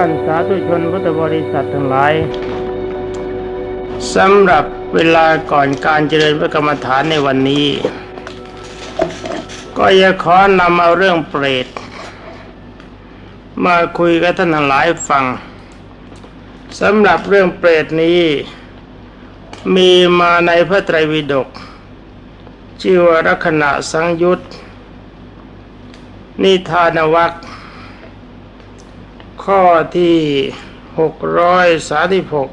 ท่านสาธุชนพุทธบริษัททั้งหลายสำหรับเวลาก่อนการเจริญพระกรรมฐานในวันนี้ ก็อยากขอนำเอาเรื่องเปรต มาคุยกับท่านทั้งหลายฟังสำหรับเรื่องเปรตนี้ มีมาในพระไตรปิฎกชื่อว่าลักษณะสังยุตนิทานวัค ข้อที่หกร้อยสาสิบหก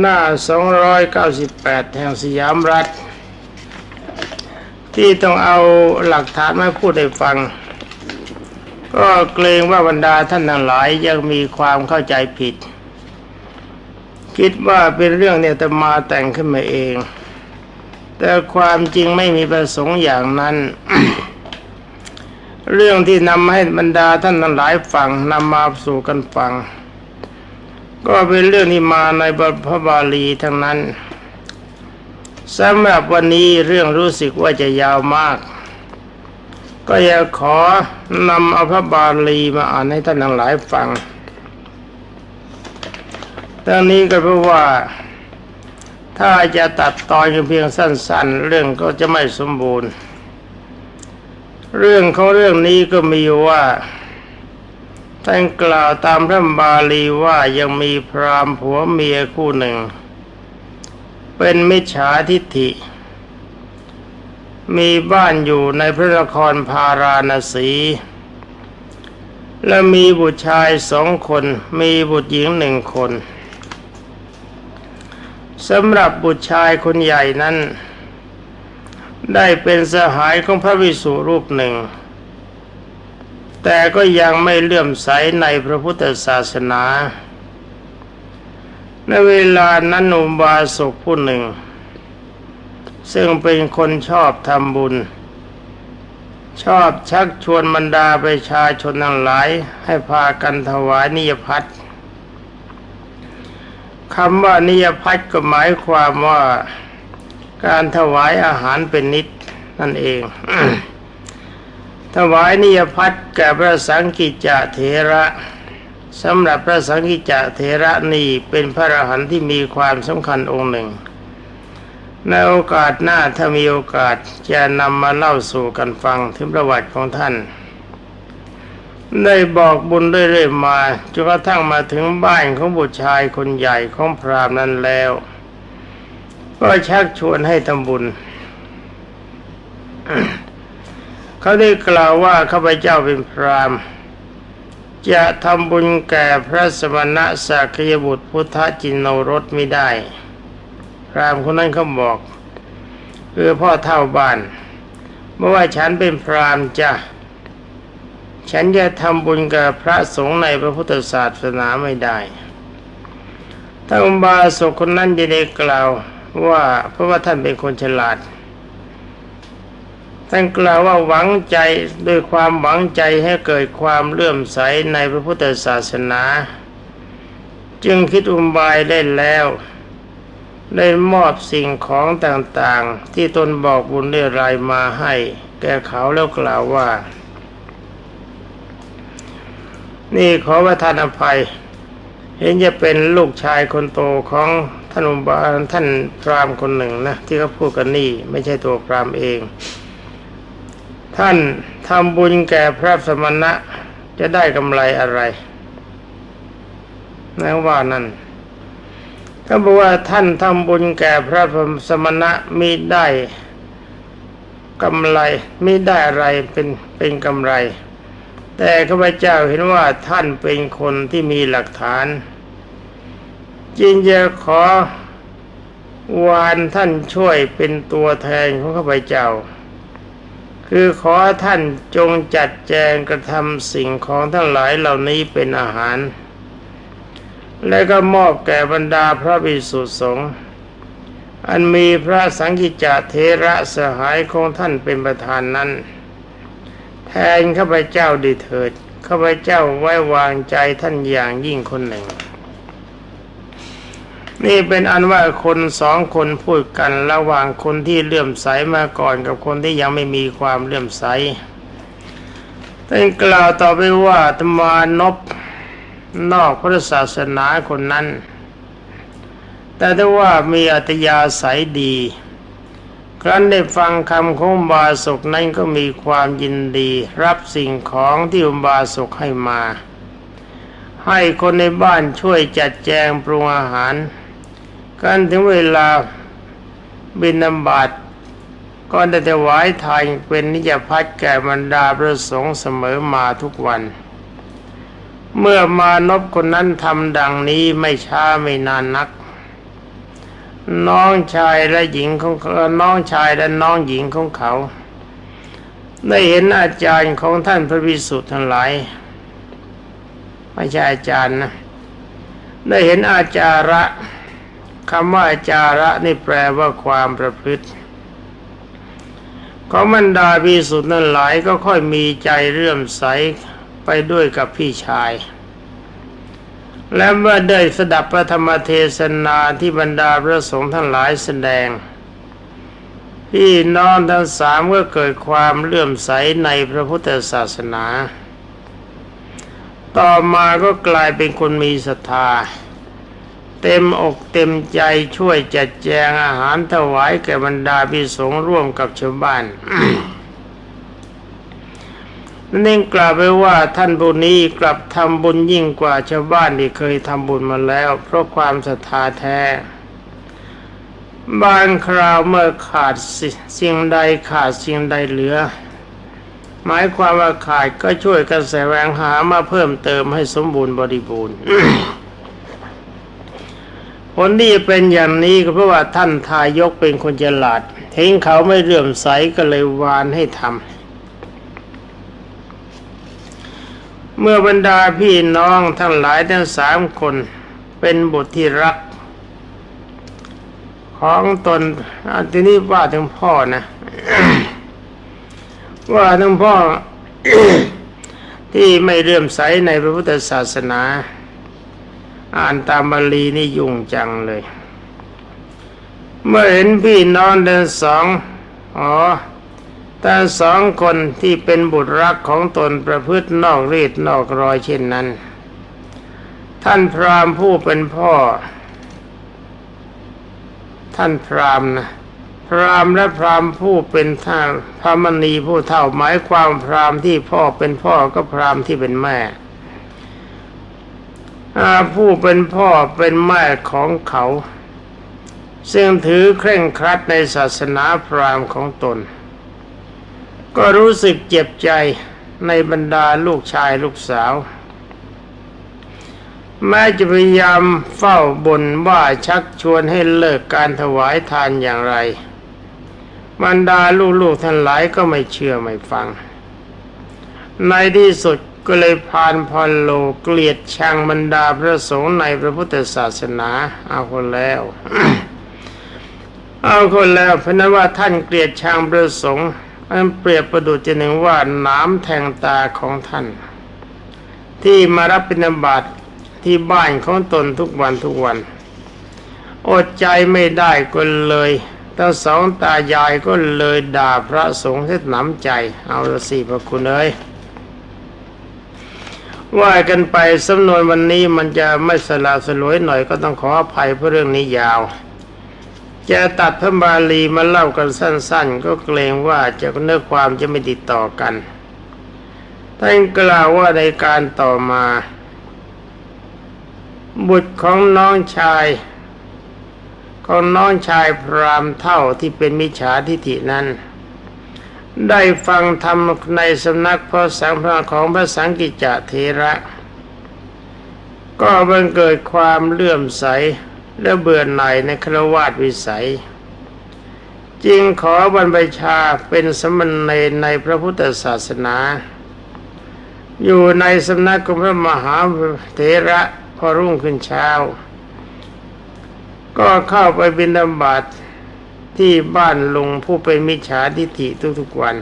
หน้าสองร้อยเก้าสิบแปดแห่งสยามรัฐ ที่ต้องเอาหลักฐานมาพูดให้ฟัง ก็เกรงว่าบรรดาท่านทั้งหลายยังมีความเข้าใจผิด คิดว่าเป็นเรื่องเนี่ยแต่มาแต่งขึ้นมาเอง แต่ความจริงไม่มีประสงค์อย่างนั้น เรื่องที่นำให้บรรดาท่านทั้งหลายฟังนำมาสู่กันฟัง ก็เป็นเรื่องที่มาในพระบาลีทั้งนั้นสำหรับวันนี้เรื่องรู้สึกว่าจะยาวมาก ก็อยากขอนำเอาพระบาลีมาอ่านให้ท่านทั้งหลายฟังทั้งนี้ก็เพราะว่าถ้าจะตัดตอนเพียงสั้น ๆ เรื่องก็จะไม่สมบูรณ์ เรื่องของเรื่องนี้ก็มีว่าท่านกล่าวตามพระบาลีว่ายังมีพรามผัวเมียคู่หนึ่ง เป็นมิจฉาทิฏฐิ มีบ้านอยู่ในพระนครพาราณสี และมีบุตรชายสองคน มีบุตรหญิงหนึ่งคนสำหรับบุตรชายคนใหญ่นั้น ได้เป็นสหายของพระวิสุรูปหนึ่ง แต่ก็ยังไม่เลื่อมใสในพระพุทธศาสนาในเวลานั้นอุบาสกผู้หนึ่ง ซึ่งเป็นคนชอบทำบุญ ชอบชักชวนบรรดาประชาชนทั้งหลาย ให้พากันถวายนิยพัฒน์คำว่านิยพัฒน์ก็หมายความว่า การถวายอาหารเป็นนิดนั่นเอง ถวายนิยพัฒน์แก่พระสังกิจจเถระสำหรับพระสังกิจจเถระนี่เป็นพระอรหันต์ที่มีความสำคัญองค์หนึ่ง ในโอกาสหน้าถ้ามีโอกาสจะนำมาเล่าสู่กันฟังถึงประวัติของท่าน ได้บอกบุญเรื่อยๆมาจนกระทั่งมาถึงบ้านของบุตรชายคนใหญ่ของพราหมณ์นั้นแล้ว ก็ชักชวนให้ทำบุญ เขาได้กล่าวว่าข้าพเจ้าเป็นพรามจะทำบุญแก่พระสมณะสักยบุตรพุทธจินโนรสไม่ได้ พรามคนนั้นเขาบอกคือพ่อเท่าบ้านเมื่อว่าฉันเป็นพรามจ้ะฉันจะทำบุญกับพระสงฆ์ในพระพุทธศาสนาไม่ได้ท่านอุบาสกคนนั้นจะได้กล่าว ว่าเพราะว่าท่านเป็นคนฉลาด ท่านกล่าวว่าหวังใจด้วยความหวังใจให้เกิดความเลื่อมใสในพระพุทธศาสนา จึงคิดอุบายได้แล้ว ได้มอบสิ่งของต่างๆ ที่ตนบอกบุญได้รายมาให้ แก่เขาแล้วกล่าวว่า นี่ขอประทานอภัยเห็นจะเป็นลูกชายคนโตของ ท่านอุบาท่านพรามคนหนึ่งนะที่เขาพูดกันนี่ไม่ใช่ตัวพรามเอง ท่านทำบุญแก่พระสมณะจะได้กำไรอะไรนะว่านั่นเขาบอกว่าท่านทำบุญแก่พระสมณะมีได้กำไรไม่ได้อะไรเป็นเป็นกำไร แต่ข้าพเจ้าเห็นว่าท่านเป็นคนที่มีหลักฐาน จึงจะขอวานท่านช่วยเป็นตัวแทนของข้าพเจ้า คือขอท่านจงจัดแจงกระทำสิ่งของทั้งหลายเหล่านี้เป็นอาหาร และก็มอบแก่บรรดาพระภิกษุสงฆ์อันมีพระสังกิจจเทระสหายของท่านเป็นประธานนั้น แทนข้าพเจ้าดีเถิดข้าพเจ้าไว้วางใจท่านอย่างยิ่งคนหนึ่ง นี่เป็นอันว่าคนสองคนพูดกันระหว่างคนที่เลื่อมใสมาก่อนกับคนที่ยังไม่มีความเลื่อมใสท่านกล่าวต่อไปว่าธรรมานพนอกพระศาสนาคนนั้น แต่ถ้าว่ามีอัตยาศัยดี ครั้นได้ฟังคำของบาสกนั้นก็มีความยินดี รับสิ่งของที่อุบาสกให้มา ให้คนในบ้านช่วยจัดแจงปรุงอาหาร กันถึงเวลาบินบาตก็ได้ถวายทานเป็นนิจพัฒแก่บรรดาพระสงฆ์เสมอมาทุกวัน เมื่อมานพคนนั้นทำดังนี้ไม่ช้าไม่นานนัก น้องชายและหญิงของเขาน้องชายและน้องหญิงของเขา ได้เห็นอาจารย์ของท่านพระวิสุทธ์ทั้งหลาย ไม่ใช่อาจารย์นะ ได้เห็นอาจาระ คำว่าจาระนี่แปลว่าความประพฤติของบรรดาพิสุทธิ์นั้นหลายก็ค่อยมีใจเรื่อมใสไปด้วยกับพี่ชาย และเมื่อได้สดับพระธรรมเทศนาที่บรรดาพระสงฆ์ทั้งหลายแสดง พี่น้องทั้งสามก็เกิดความเลื่อมใสในพระพุทธศาสนา ต่อมาก็กลายเป็นคนมีศรัทธา เต็มอกเต็มใจช่วยจัดแจงอาหารถวายแก่บรรดาพิสงร่วมกับชาวบ้านนั่นเองกล่าวไปว่าท่านผู้นี้กลับทำบุญยิ่งกว่าชาวบ้านที่เคยทำบุญมาแล้ว เพราะความศรัทธาแท้บางคราวเมื่อขาดสสิ่งใดขาดสิ่งใดเหลือ หมายความว่าขาดก็ช่วยกันแสวงหามาเพิ่มเติมให้สมบูรณ์บริบูรณ์ ผลที่เป็นอย่างนี้ก็เพราะว่าท่านทายกเป็นคนฉลาดทิ้งเขาไม่เลื่อมใสก็เลยวานให้ทำเมื่อบรรดาพี่น้องทั้งหลายทั้งสามคนเป็นบุตรที่รัก ของตนอันที่นี้ว่าถึงพ่อนะ ว่าถึงพ่อที่ไม่เลื่อมใสในพระพุทธศาสนา อ่านตามบาลีนี่ยุ่งจังเลย เมื่อเห็นพี่น้องเดินสองอ๋อแต่สองคนที่เป็นบุตรรักของตนประพฤตินอกรีดนอกรอยเช่นนั้น ท่านพราหมณ์ผู้เป็นพ่อ ท่านพราหมณ์นะพราหมณ์และพราหมณ์ผู้เป็นท่าพระมณีผู้เท่าหมายความพราหมณ์ที่พ่อเป็นพ่อก็พราหมณ์ที่เป็นแม่ ผู้เป็นพ่อเป็นแม่ของเขา ซึ่งถือเคร่งครัดในศาสนาพราหมณ์ของตน ก็รู้สึกเจ็บใจในบรรดาลูกชายลูกสาว แม้จะพยายามเฝ้าบนว่าชักชวนให้เลิกการถวายทานอย่างไร บรรดาลูกๆท่านหลายก็ไม่เชื่อไม่ฟัง ในที่สุด ก็เลยพานพอลโลเกลียดชังบรรดาพระสงฆ์ในพระพุทธศาสนา เอาคนแล้ว เอาคนแล้วเพราะนั้นว่าท่านเกลียดชังพระสงฆ์อันเปรียบประดุจหนึ่งว่าน้ำแทงตาของท่าน ที่มารับบิณฑบาตที่บ้านของตนทุกวันทุกวัน อดใจไม่ได้ก็เลยทั้งสองตายายก็เลยด่าพระสงฆ์เสียหนำใจ เอาละสิพระคุณเอ้ย ว่ากันไปสำนวนวันนี้มันจะไม่สละสลวยหน่อยก็ต้องขออภัยเพราะเรื่องนี้ยาว จะตัดพระบาลีมาเล่ากันสั้น ๆ ก็เกรงว่าจะเนื้อความจะไม่ติดต่อกันท่านกล่าวว่าในการต่อมา บุตรของน้องชาย ของน้องชายพรามเท่าที่เป็นมิจฉาทิฐินั้น ได้ฟังธรรมในสำนักพระสังฆของพระสังกิจจเทระ ก็บังเกิดความเลื่อมใสและเบื่อหน่ายในครวาสวิสัย จึงขอบรรพชาเป็นสมณเณรในพระพุทธศาสนา อยู่ในสำนักของพระมหาเถระพอรุ่งขึ้นเช้า ก็เข้าไปบิณฑบาต ที่บ้านลุงผู้เป็นมิจฉาทิฏฐิทุกๆวัน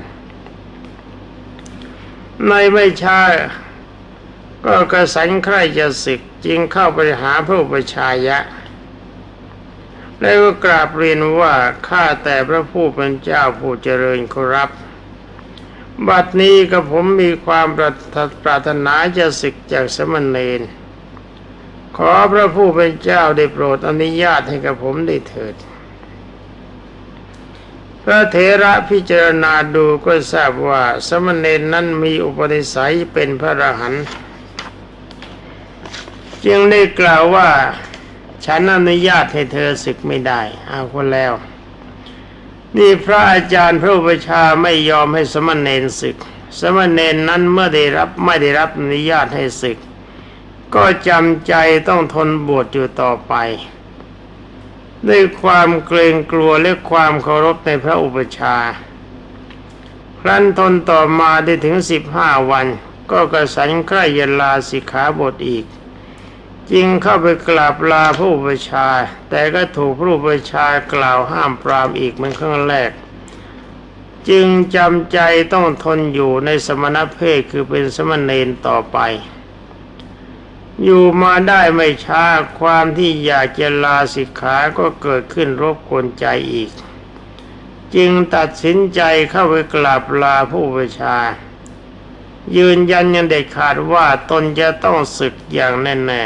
ในไม่ช้าก็กระสันใครจะศึกจึงเข้าไปหาพระอุปชายะ แล้วก็กราบเรียนว่าข้าแต่พระผู้เป็นเจ้าผู้เจริญครับ บัดนี้กับผมมีความปรารถนาจะศึกจากสมณเณรขอพระผู้เป็นเจ้าได้โปรดอนุญาตให้กับผมได้เถิด พระเถระพิจารณาดูก็ทราบว่าสมณเณรนั้นมีอุปนิสัยเป็นพระอรหันต์จึงได้กล่าวว่าฉันอนุญาตให้เธอศึกไม่ได้เอาคนแล้ว นี่พระอาจารย์พระอุปชาไม่ยอมให้สมณเณรศึก สมณเณรนั้นเมื่อได้รับไม่ได้รับอนุญาตให้ศึก ก็จำใจต้องทนบวชอยู่ต่อไป ด้วยความเกรงกลัวและความเคารพในพระอุปชาครั้นทนต่อมาได้ถึงสิบห้าวัน ก็กระสันใกล้ยลาสิกขาบทอีก จึงเข้าไปกราบลาพระอุปชา แต่ก็ถูกพระอุปชากล่าวห้ามปรามอีกเหมือนครั้งแรก จึงจำใจต้องทนอยู่ในสมณเพศคือเป็นสมณเณรต่อไป อยู่มาได้ไม่ช้าความที่อยากจะลาสิกขาก็เกิดขึ้นรบกวนใจอีก จึงตัดสินใจเข้าไปกราบลาผู้ประชา ยืนยันยังเด็ดขาดว่าตนจะต้องศึกอย่างแน่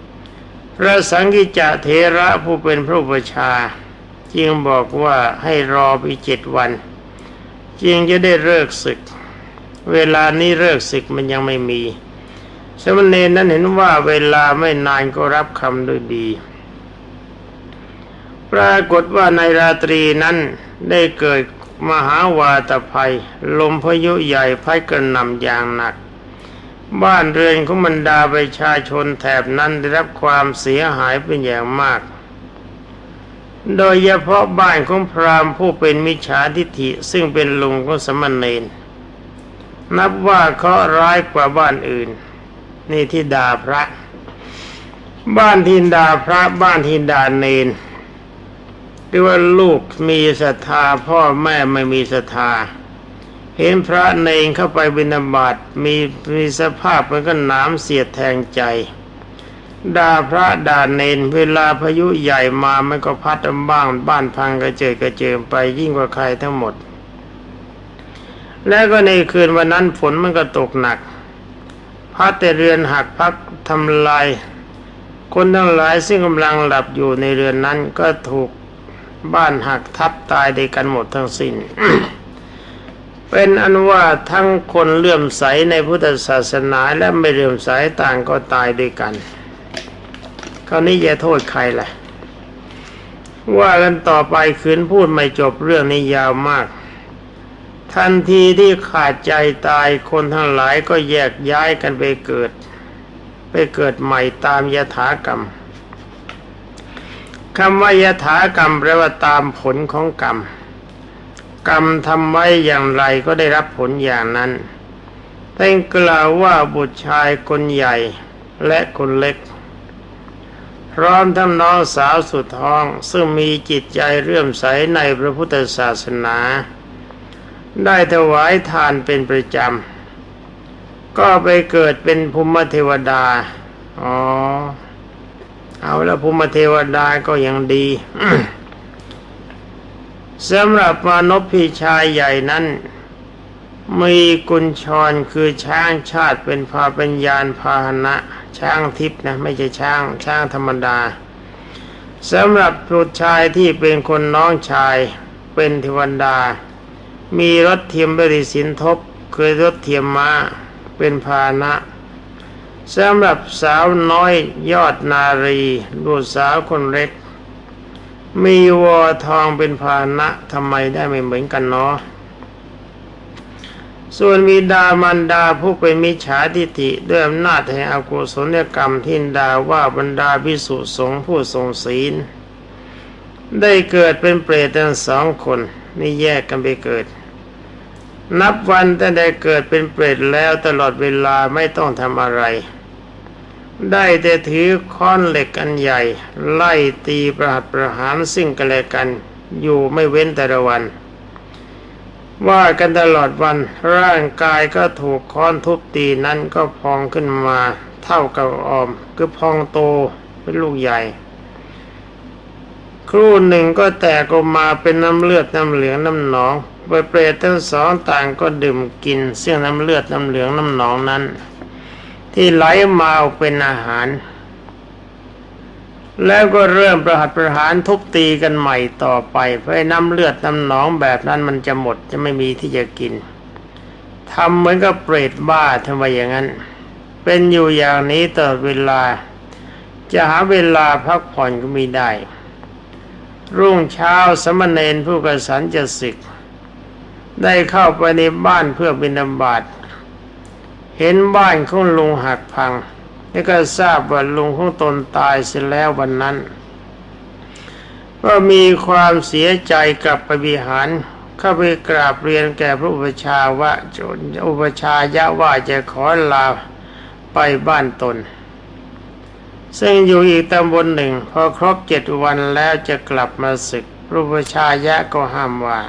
ๆพระสังกิจเทระผู้เป็นพระอุปชา จึงบอกว่าให้รอไปเจ็ดวัน จึงจะได้เลิกศึก เวลานี้เลิกศึกมันยังไม่มี สมณเณรนั้นเห็นว่าเวลาไม่นานก็รับคำด้วยดี ปรากฏว่าในราตรีนั้นได้เกิดมหาวาตภัย ลมพายุใหญ่พัดกระหน่ำอย่างหนัก บ้านเรือนของบรรดาประชาชนแถบนั้นได้รับความเสียหายเป็นอย่างมาก โดยเฉพาะบ้านของพราหมณ์ผู้เป็นมิจฉาทิฐิซึ่งเป็นลุงของสมณเณรนับว่าเคราะห์ร้ายกว่าบ้านอื่น นี่ที่ด่าพระ บ้านที่ด่าพระบ้านที่ด่าเนนหรือว่าลูกมีศรัทธาพ่อแม่ไม่มีศรัทธา เห็นพระเนงเข้าไปบิณฑบาตมีมีสภาพมันก็หนามเสียดแทงใจด่าพระด่าเนนเวลาพายุใหญ่มามันก็พัดบ้างบ้านพังกระเจิดกระเจิงไปยิ่งกว่าใครทั้งหมด แล้วก็ในคืนวันนั้นฝนมันก็ตกหนัก พัดแต่เรือนหักพักทำลาย คนทั้งหลายซึ่งกำลังหลับอยู่ในเรือนนั้นก็ถูกบ้านหักทับตายด้วยกันหมดทั้งสิ้น เป็นอันว่าทั้งคนเลื่อมใสในพุทธศาสนาและไม่เลื่อมใสต่างก็ตายด้วยกัน คราวนี้จะโทษใครล่ะ ว่ากันต่อไปคืนพูดไม่จบเรื่องนี้ยาวมาก ทันทีที่ขาดใจตายคนทั้งหลายก็แยกย้ายกันไปเกิด ไปเกิดใหม่ตามยถากรรมคำว่ายถากรรมแปลว่าตามผลของกรรม กรรมทำไว้อย่างไรก็ได้รับผลอย่างนั้นท่านกล่าวว่าบุตรชายคนใหญ่และคนเล็ก พร้อมทั้งน้องสาวสุดท้องซึ่งมีจิตใจเรื่อมใสในพระพุทธศาสนา ได้ถวายทานเป็นประจำ ก็ไปเกิดเป็นภูมิเทวดา อ๋อ เอาแล้วภูมิเทวดาก็ยังดีสำหรับมานพพี่ชายใหญ่นั้น มีกุญชรคือช้างชาติเป็นพาเป็นยานพาหนะ ช้างทิพนะ ไม่ใช่ช้าง ช้างธรรมดาสำหรับผู้ชายที่เป็นคนน้องชายเป็นเทวดา มีรถเทียมบริสินทบคือรถเทียมม้าเป็นพาหนะสำหรับสาวน้อยยอดนารีลูกสาวคนเล็ก มีวอทองเป็นพาหนะทำไมได้ไม่เหมือนกันเนาะส่วนมีดามันดาผู้เป็นมิจฉาทิฏฐิด้วยอำนาจแห่งอกุศลกรรมที่ดาว่าบรรดาพิสุสงผู้ทรงศีล ได้เกิดเป็นเปรตทั้งสองคนนี่แยกกันไปเกิด นับวันแต่ได้เกิดเป็นเปรตแล้วตลอดเวลาไม่ต้องทำอะไร ได้แต่ถือค้อนเหล็กอันใหญ่ ไล่ตีประหัตประหารซึ่งกันและกัน อยู่ไม่เว้นแต่ละวัน ว่ากันตลอดวันร่างกายก็ถูกค้อนทุบตีนั้นก็พองขึ้นมาเท่ากับออม คือพองโตเป็นลูกใหญ่ ครู่หนึ่งก็แตกออกมาเป็นน้ำเลือดน้ำเหลืองน้ำหนอง เปรตทั้งสองต่างก็ดื่มกินเสี่ยงน้ำเลือดน้ำเหลืองน้ำหนองนั้น ที่ไหลมาเป็นอาหาร แล้วก็เริ่มประหัตประหารทุบตีกันใหม่ต่อไปเพื่อน้ำเลือดน้ำหนองแบบนั้นมันจะหมดจะไม่มีที่จะกินทำเหมือนกับเปรตบ้าทำไมอย่างนั้น เป็นอยู่อย่างนี้ตลอดเวลา จะหาเวลาพักผ่อนก็ไม่ได้ รุ่งเช้าสมณเณรผู้กสันจะศึก ได้เข้าไปในบ้านเพื่อบิณฑบาตเห็นบ้านของลุงหักพัง แล้วก็ทราบว่าลุงของตนตายเสียแล้ววันนั้น ก็มีความเสียใจกลับไปวิหารเข้าไปกราบเรียนแก่พระอุปชาว่าจนอุปชายะว่าจะขอลาไปบ้านตน ซึ่งอยู่อีกตำบลหนึ่ง พอครบเจ็ดวันแล้วจะกลับมาศึกพระอุปชายะก็ห้ามว่า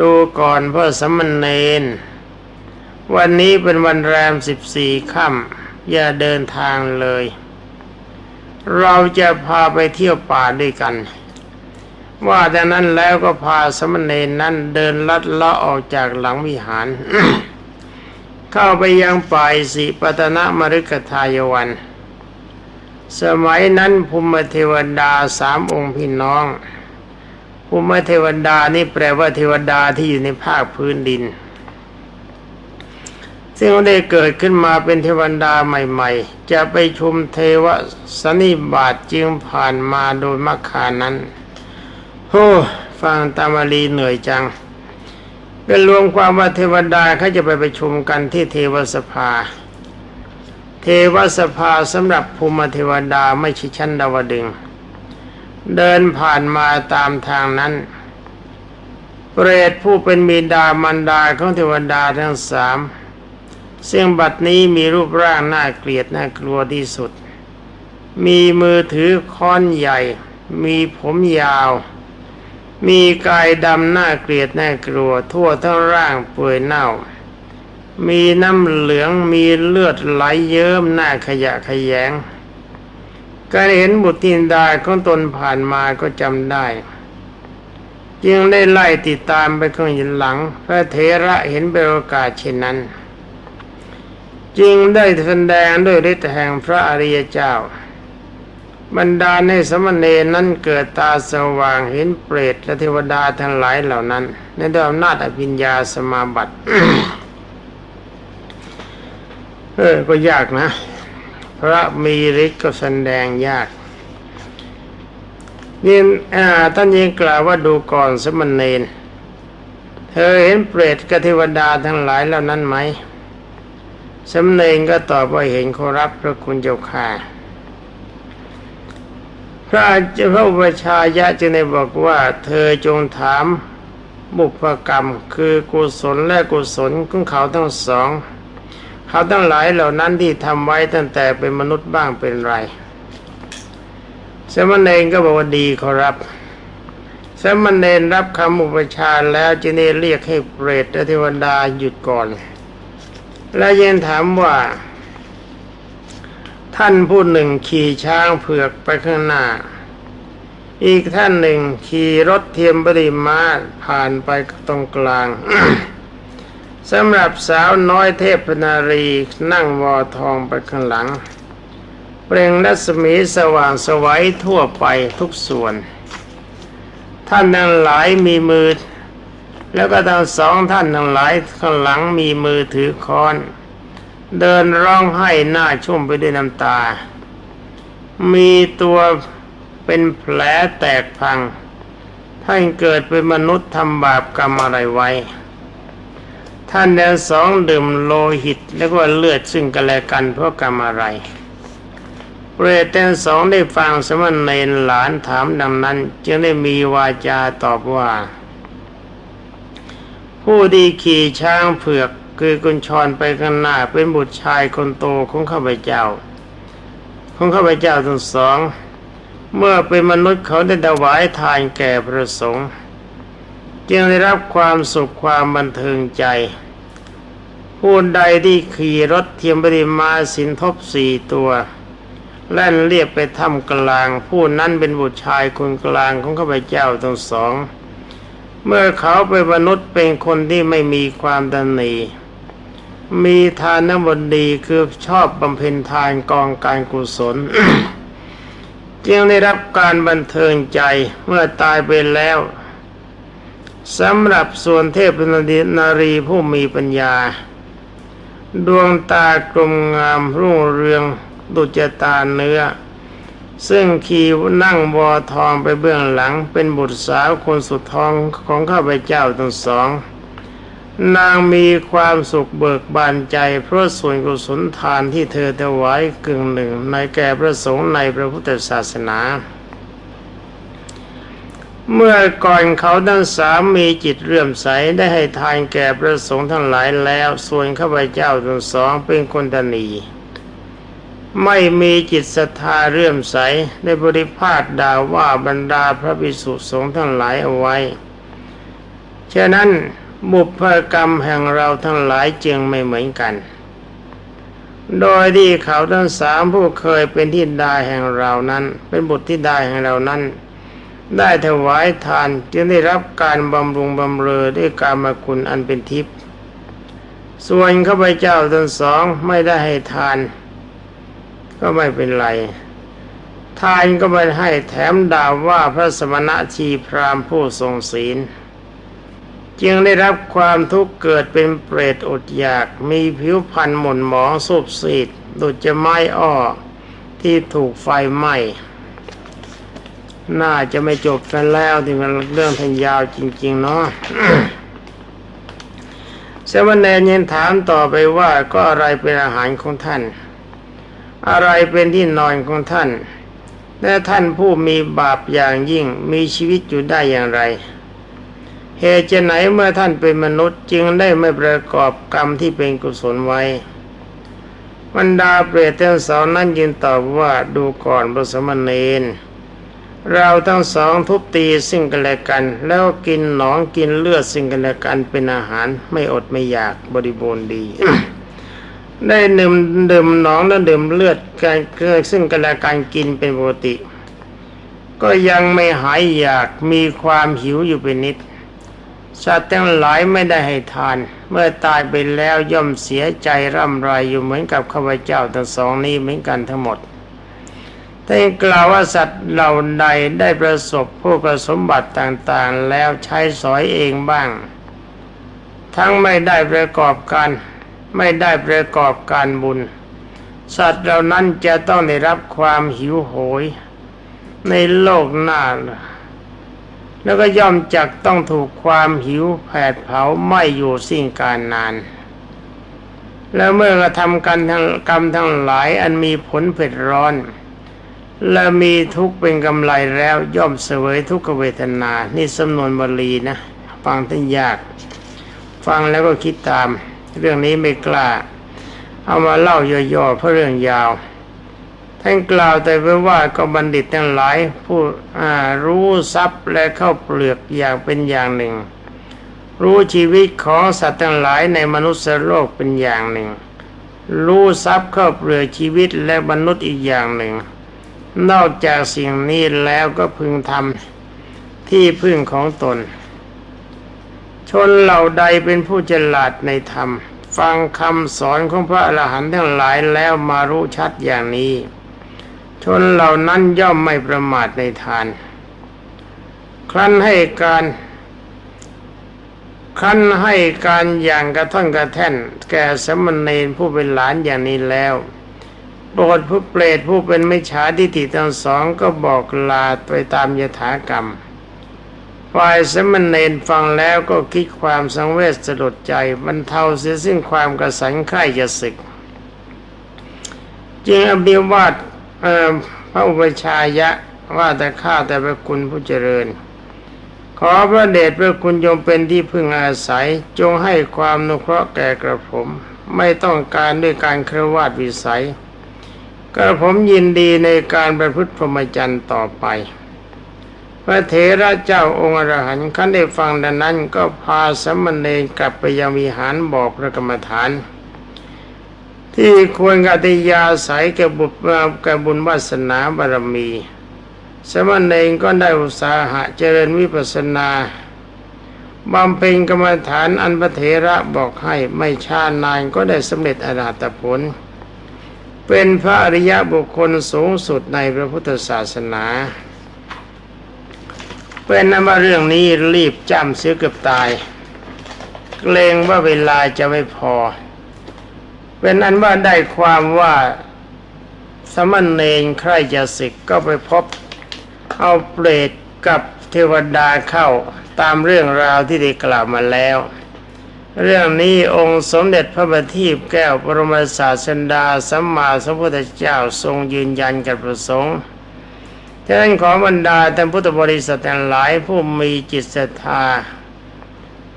ดูก่อนพ่อสมณเณรวันนี้เป็นวันแรมสิบสี่ค่ำอย่าเดินทางเลย เราจะพาไปเที่ยวป่าด้วยกัน ว่าแต่นั้นแล้วก็พาสมณเณรนั้นเดินลัดเลาะออกจากหลังวิหาร เข้าไปยังป่ายสิปตนะมฤคทายวัน สมัยนั้นภูมิเทวดาสามองค์พี่น้อง ภูมิเทวดานี่แปลว่าเทวดาที่อยู่ในภาคพื้นดิน ซึ่งได้เกิดขึ้นมาเป็นเทวดาใหม่ ๆ จะไปชุมเทวสนิบาตจึงผ่านมาโดยมัคคานั้นโอ้ฟังตามาลีเหนื่อยจังเป็นรวมความว่าเทวดาเขาจะไปประชุมกันที่เทวสภา เทวสภาสำหรับภูมิเทวดาไม่ใช่ชั้นดาวดึง เดินผ่านมาตามทางนั้น เปรตผู้เป็นบิดามันดาของเทวดาทั้งสามซึ่งบัดนี้มีรูปร่างน่าเกลียดน่ากลัวที่สุด มีมือถือค้อนใหญ่ มีผมยาว มีกายดำน่าเกลียดน่ากลัว ทั่วทั้งร่างเปื่อยเน่า มีน้ำเหลืองมีเลือดไหลเยิ้มหน้าขยะขยง การเห็นบุตรธินดาของตนผ่านมาก็จำได้ จึงได้ไล่ติดตามไปข้างหลัง พระเถระเห็นเป็นโอกาสเช่นนั้น จึงได้แสดงด้วยฤทธิ์แห่งพระอริยเจ้า บรรดาในสมณเณรนั้นเกิดตาสว่างเห็นเปรตและเทวดาทั้งหลายเหล่านั้น ในด้วยอำนาจอภิญญาสมาบัติ เออ ก็ยากนะ พระมีฤทธิ์ก็แสดงยากนี่อ่าท่านยังกล่าวว่าดูก่อนสมณเณรเธอเห็นเปรตกเทวดาทั้งหลายเหล่านั้นไหมสมณเณรก็ตอบว่าเห็นขอรับพระคุณเจ้าค่ะพระเจ้าพระอุปชายะจึงได้บอกว่าเธอจงถามบุพกรรมคือกุศลและกุศลของเขาทั้งสอง เขาทั้งหลายเหล่านั้นที่ทำไว้ตั้งแต่เป็นมนุษย์บ้างเป็นไรสมณเณรก็บอกว่าดีขอรับสมณเณรรับคำอุปชาแล้วจึงได้เรียกให้เปรตเทวดาหยุดก่อน และยังถามว่า ท่านผู้หนึ่งขี่ช้างเผือกไปข้างหน้า อีกท่านหนึ่งขี่รถเทียมบริมาผ่านไปตรงกลาง สำหรับสาวน้อยเทพนารีนั่งวอทองไปข้างหลัง เปล่งรัศมีสว่างสวัยทั่วไปทุกส่วน ท่านทั้งหลายมีมือ แล้วก็ทั้งสองท่านทั้งหลายข้างหลังมีมือถือค้อน เดินร้องไห้หน้าชุ่มไปด้วยน้ำตา มีตัวเป็นแผลแตกพังท่านเกิดเป็นมนุษย์ทำบาปกรรมอะไรไว้ ท่านทั้งสองดื่มโลหิตแล้วก็เลือดซึ่งกันและกันเพราะกรรมอะไร เปรตทั้งสองได้ฟังสมณเณรหลานถามดังนั้น จึงได้มีวาจาตอบว่า ผู้ที่ขี่ช้างเผือกคือกุญชรไปข้างหน้าเป็นบุตรชายคนโตของข้าพเจ้าของข้าพเจ้าทั้งสอง เมื่อเป็นมนุษย์เขาได้ถวายทานแก่พระสงฆ์ จึงได้รับความสุขความบันเทิงใจ ผู้ใดที่ขี่รถเทียมบริมาสินทบสี่ตัวแล่นเรียบไปถ้ำกลาง ผู้นั้นเป็นบุตรชายคนกลางของข้าพเจ้าทั้งสอง เมื่อเขาเป็นมนุษย์เป็นคนที่ไม่มีความดันหนีมีทานบดีคือชอบบำเพ็ญทานกองการกุศลจึงได้รับการบันเทิงใจเมื่อตายไปแล้ว สำหรับส่วนเทพนารีผู้มีปัญญา ดวงตากลมงามรุ่งเรืองดุจตาเนื้อ ซึ่งขี่นั่งบอทองไปเบื้องหลังเป็นบุตรสาวคนสุดทองของข้าพเจ้าทั้งสอง นางมีความสุขเบิกบานใจ เพราะส่วนกุศลทานที่เธอถวายกึ่งหนึ่งในแก่พระสงฆ์ในพระพุทธศาสนา เมื่อก่อนเขาทั้งสามมีจิตเรื่อมใสได้ให้ทานแก่พระสงฆ์ทั้งหลายแล้ว ส่วนข้าพเจ้าทั้งสองเป็นคนตนีไม่มีจิตศรัทธาเรื่อมใสได้บริพาทด่าว่าบรรดาพระภิกษุสงฆ์ทั้งหลายเอาไว้ ฉะนั้นบุพกรรมแห่งเราทั้งหลายจึงไม่เหมือนกัน โดยที่เขาทั้งสามผู้เคยเป็นที่ดาแห่งเรานั้น เป็นบุตรที่ดาแห่งเรานั้น ได้ถวายทานจึงได้รับการบำรุงบำเรอด้วยกามคุณอันเป็นทิพย์ส่วนข้าพเจ้าทั้งสองไม่ได้ให้ทาน ก็ไม่เป็นไร ทานก็ไม่ให้แถมด่าว่าพระสมณะชีพรามผู้ทรงศีล จึงได้รับความทุกข์เกิดเป็นเปรตอดอยาก มีผิวพรรณหม่นหมองสูบซีดดุจจะไม้อ้อที่ถูกไฟไหม้ น่าจะไม่จบกันแล้วที่มันเรื่องทันยาวจริง ๆ เนาะเสมณเณรยังถามต่อไปว่าก็อะไรเป็นอาหารของท่าน อะไรเป็นที่นอนของท่าน และท่านผู้มีบาปอย่างยิ่งมีชีวิตอยู่ได้อย่างไร เหตุจะไหนเมื่อท่านเป็นมนุษย์จึงได้ไม่ประกอบกรรมที่เป็นกุศลไว้บรรดาเปรตทั้งสองนั้นยืนตอบว่าดูก่อนพระสมณเณร เราทั้งสองทุบตีซึ่งกันและกัน แล้วกินหนองกินเลือดซึ่งกันและกันเป็นอาหารไม่อดไม่อยากบริบูรณ์ดี ได้ดื่มดื่มหนองและดื่มเลือดกันเกิดซึ่งกันและกันกินเป็นปกติ ก็ยังไม่หายอยากมีความหิวอยู่เป็นนิดสัตว์ทั้งหลายไม่ได้ให้ทาน เมื่อตายไปแล้วย่อมเสียใจร่ำไรอยู่เหมือนกับข้าพเจ้าทั้งสองนี้เหมือนกันทั้งหมด แต่ยังกล่าวว่าสัตว์เหล่าใดได้ประสบผู้ประสมบัติต่างๆ แล้วใช้สอยเองบ้าง ทั้งไม่ได้ประกอบการไม่ได้ประกอบการบุญ สัตว์เหล่านั้นจะต้องได้รับความหิวโหย ในโลกหน้า แล้วก็ย่อมจักต้องถูกความหิวแผดเผาไหม่อยู่สิ่งการนานแล้วเมื่อกระทำกันทั้งกรรมทั้งหลายอันมีผลเผ็ดร้อน และมีทุกเป็นกำไรแล้วย่อมเสวยทุกขเวทนา นี่สำนวนบาลีนะ ฟังท่านยาก ฟังแล้วก็คิดตาม เรื่องนี้ไม่กล้า เอามาเล่าย่อๆเพราะเรื่องยาว ท่านกล่าวแต่ไว้ว่าก็บัณฑิตทั้งหลายผู้รู้ทรัพย์และเข้าเปลือกอย่างเป็นอย่างหนึ่ง รู้ชีวิตของสัตว์ทั้งหลายในมนุษย์โลกเป็นอย่างหนึ่ง รู้ทรัพย์เข้าเปลือกชีวิตและมนุษย์อีกอย่างหนึ่ง นอกจากสิ่งนี้แล้วก็พึงทำที่พึ่งของตน ชนเหล่าใดเป็นผู้ฉลาดในธรรม ฟังคำสอนของพระอรหันต์ทั้งหลายแล้วมารู้ชัดอย่างนี้ ชนเหล่านั้นย่อมไม่ประมาทในทาน ครั้นให้การครั้นให้การอย่างกระท่อนกระแท่น แก่สมณเณรผู้เป็นหลานอย่างนี้แล้ว โปรดผู้เปรตผู้เป็นไมิจฉาทิฏฐิทั้งสองก็บอกลาไปตามยถากรรมฝ่ายสมณเณรฟังแล้วก็คิดความสังเวชสลดใจบรรเทาเสียซึ่งความกระสันไข่จะศึก จึงอภิวาทพระอุปชายะว่าแต่ข้าแต่พระคุณผู้เจริญ ขอพระเดชพระคุณยมเป็นที่พึ่งอาศัย จงให้ความนุเคราะห์แก่กระผม ไม่ต้องการด้วยการเครวาดวิสัย กระผมยินดีในการประพฤติพรหมจรรย์ต่อไป พระเถระเจ้าองค์อรหันต์ขั้นได้ฟังดังนั้นก็พาสมณเณรกลับไปยังวิหารบอกพระกรรมฐาน ที่ควรกติยาสายแก่บุตรแก่บุญวาสนาบารมี สมณเณรก็ได้อุตสาหะเจริญวิปัสสนาบำเพ็ญกรรมฐานอันพระเถระบอกให้ไม่ช้านานก็ได้สำเร็จอรหัตผล เป็นพระอริยบุคคลสูงสุดในพระพุทธศาสนา เป็นนว่าเรื่องนี้รีบจำเสียเกือบตาย เกรงว่าเวลาจะไม่พอ เป็นนั้นว่าได้ความว่าสมณเณรใครจะศึกก็ไปพบเอาเปรตกับเทวดาเข้าตามเรื่องราวที่ได้กล่าวมาแล้ว เรื่องนี้องค์สมเด็จพระบัณฑิตแก้วปรมศาสดาสัมมาสัมพุทธเจ้าทรงยืนยันกับประสงค์ฉะนั้นขอบรรดาท่านพุทธบริษัททั้งหลายผู้มีจิตศรัทธา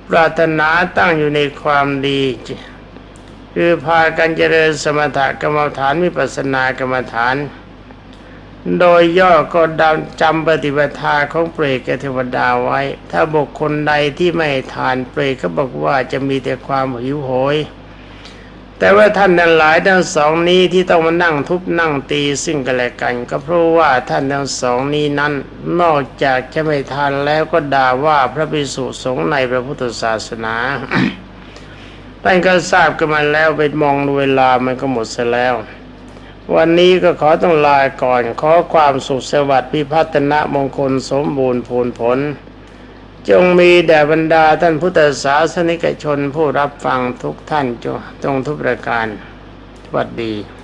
ปรารถนาตั้งอยู่ในความดี คือพากันเจริญสมถกรรมฐานวิปัสสนากรรมฐาน โดยย่อก็ดำจำปฏิปทาของเปรตกับเทวดาไว้ ถ้าบุคคลใดที่ไม่ทานเปรตก็บอกว่าจะมีแต่ความหิวโหย แต่ว่าท่านทั้งหลายทั้งสองนี้ที่ต้องมานั่งทุบนั่งตีซึ่งกันและกัน ก็เพราะว่าท่านทั้งสองนี้นั้น นอกจากจะไม่ทานแล้วก็ด่าว่าพระภิกษุสงฆ์ในพระพุทธศาสนาท่านก็ทราบกันมาแล้วไปมองดูเวลามันก็หมดเสียแล้ว วันนี้ก็ขอต้องลาก่อน ขอความสุขสวัสดิ์พิพัฒนะมงคลสมบูรณ์ผลผล จงมีแด่บรรดาท่านพุทธศาสนิกชนผู้รับฟังทุกท่านจงจงทุกประการสวัสดี